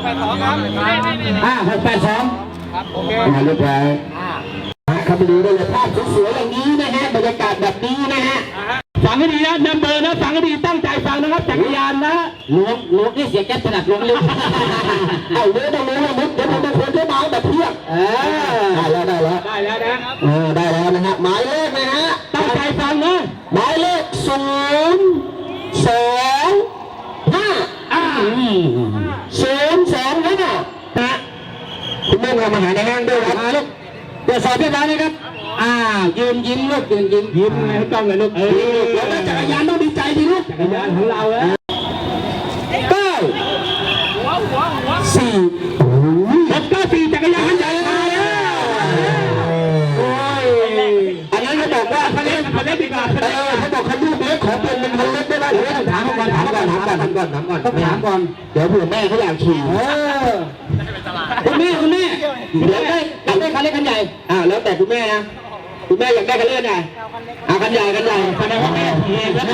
หกแปดสองครับนี่นี่นี่อ่าหกแปดสองครับโอเคอ่าเรียบร้อยเข้าไปดูได้เลยภาพสวยๆอย่างนี้นะฮะบรรยากาศแบบนี้นะฮะฟังให้ดีนะนัมเบอร์นะฟังให้ดีตั้งใจฟังนะครับจักรยานนะล้วงล้วงนี่เสียแก๊สถนัดล้วงลึกเอาเนื้อต้องล้วงลึกเดี๋ยวผมจะคนจะเมาแบบเพียบเออได้แล้วได้แล้วได้แล้วนะเออได้แล้วนะฮะหมายเลขนะฮะตั้งใจฟังนะหมายเลขศูนย์สองห้าอ่าศูนย์สองห้านะ คุณแม่ทำอาหารในห้างด้วยครับมาลูกตรวจสอบเรียบร้อยนะครับอ่ายืนยิ้มลูกยืนยิ้มยิ้มให้กล้องเลยลูกเออแล้วก็จักรยานต้องดีใจดีลูกจักรยานของเราแล้วเก้าหัวหัวหัวสี่หกเก้าสี่จักรยานคันใหญ่มาแล้วอันนั้นเขาบอกว่าคันเล็กคันเล็กดีกว่าเออเขาบอกคันลูกเล็กขอเป็นเป็นคันเล็กได้ไหมเดี๋ยวถามก่อนถามก่อนถามก่อนถามก่อนถามก่อนต้องถามก่อนเดี๋ยวเผื่อแม่เขาอยากขี่เออคุณแม่คุณแม่ เดี๋ยวได้อยากได้คันเล็กคันใหญ่อ่าแล้วแต่คุณแม่นะ คุณแม่อยากได้คันเล็กคันใหญ่เอาคันใหญ่คันใหญ่คันใหญ่คุณแม่ขี่เองครับ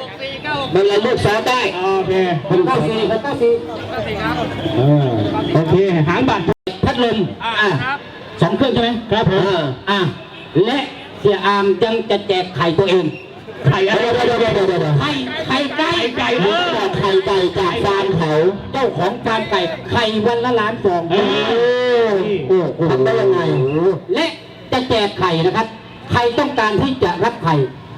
หกสี่เก้าหกมันอะไรลูกซ้อนได้โอเคหกเก้าสี่หกเก้าสี่เก้าสี่ครับเออโอเคหางบัตรพัดลมอ่าครับสองเครื่องใช่ไหมครับผมอ่าและเสียอามยังจะแจกไข่ตัวเองไข่อะเดี๋ไรยวเดี๋ยวเดี๋ยวเดี๋ยวเดี๋ยวไข่ไข่ไก่ไก่เออไข่ไก่จากฟาร์มเขาเจ้าของฟาร์มไก่ไข่วันละล้านฟองเออโอ้โหทำได้ยังไงและจะแจกไข่นะครับ ใครต้องการที่จะรับไข่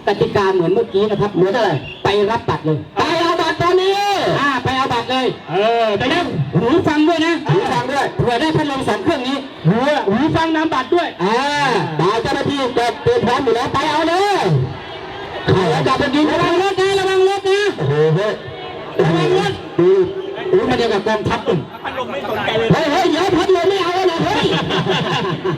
กติกาเหมือนเมื่อกี้นะครับเหมือนอะไรไปรับบัตรเลยไปเอาบัตรตอนนี้อ่าไปเอาบัตรเลย เออแต่ยังหูฟังด้วยนะหูฟังด้วยเผื่อได้พัดลมสองเครื่องนี้หูหูฟังนำบัตรด้วยอ่าตายเจ้าหน้าที่จะเตรียมพร้อมอยู่แล้วไปเอาเลยใครจับไปกินระวังรถ ระวังรถดูดูมันเดียวกับกองทัพตึงพัดลมไม่สนใจเลยเฮ้ยเฮ้ยเดี๋ยวพัดลมไม่เอาแล้วเฮ้ย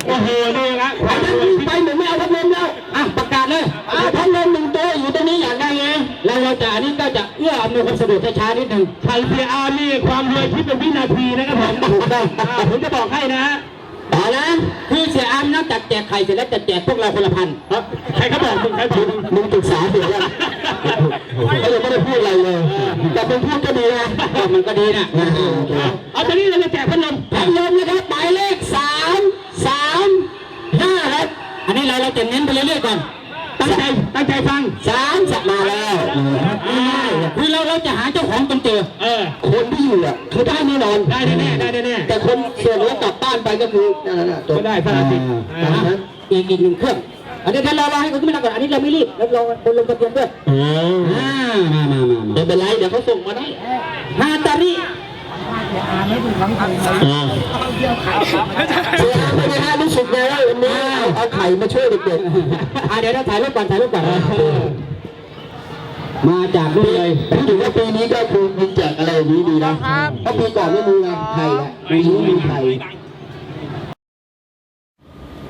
โอ้โหนี่นะไอ้นั่นวิ่งไปหนูไม่เอาพัดลมแล้วอะประกาศเลยอะพัดลมหนึ่งตัวอยู่ตรงนี้อยากได้ไงแล้วเราจะอันนี้ก็จะเอื้ออำนวยความสะดวกช้าๆนิดนึงไข่เสียอานี่ความรวยคิดเป็นวินาทีนะครับผมถูกต้องอ่าผมจะบอกให้นะฮะต่อนะคือเสียอามนอกจากแจกไข่เสร็จแล้วจะแจกพวกเราคนละพันใครเขาบอกมึงใครบอกมึงมึงปรึกษาเสียแล้วเขายังไม่ได้พูดอะไร เลยแต่มึงพูดก็ดีนะมันก็ดีนะนะเอาตอนนี้เราจะแจกพัดลมพัดลมนะครับหมายเลขสามสามห้าครับอันนี้เราเราจะเน้นไปเรื่อยๆก่อนตั้งใจตั้งใจฟังสามสัมาแล้วคือเราเราจะหาเจ้าของจนเจอเออ คนที่อยู่อะคือได้แน่นอนได้แน่ๆได้แน่แต่คนส่วนแล้วกลับบ้านไปก็คือนั่นแหละจบก็ได้พระอาทิตย์อ่าจากนั้นอีกอีกหนึ่งเครื่อง อันนี้ถ้าเรารอให้เขาขึ้นมาก่อนอันนี้เราไม่รีบแล้วเราบนลงทะเบียนด้วยอ่ามามามาไม่เป็นไรเดี๋ยวเขาส่งมาได้ฮาตาริเสียอาไม่ได้ฮะรู้สึกไงว่าวันนี้เอาเอาไข่มาช่วยเด็กๆอ่าเดี๋ยวเราถ่ายรูปก่อนถ่ายรูปก่อนมาจากนู่นเลยผมถือว่าปีนี้ก็คือมีแจกอะไรอย่างนี้ดีนะเพราะปีก่อนไม่มีไงไข่อะปีนี้มีไข่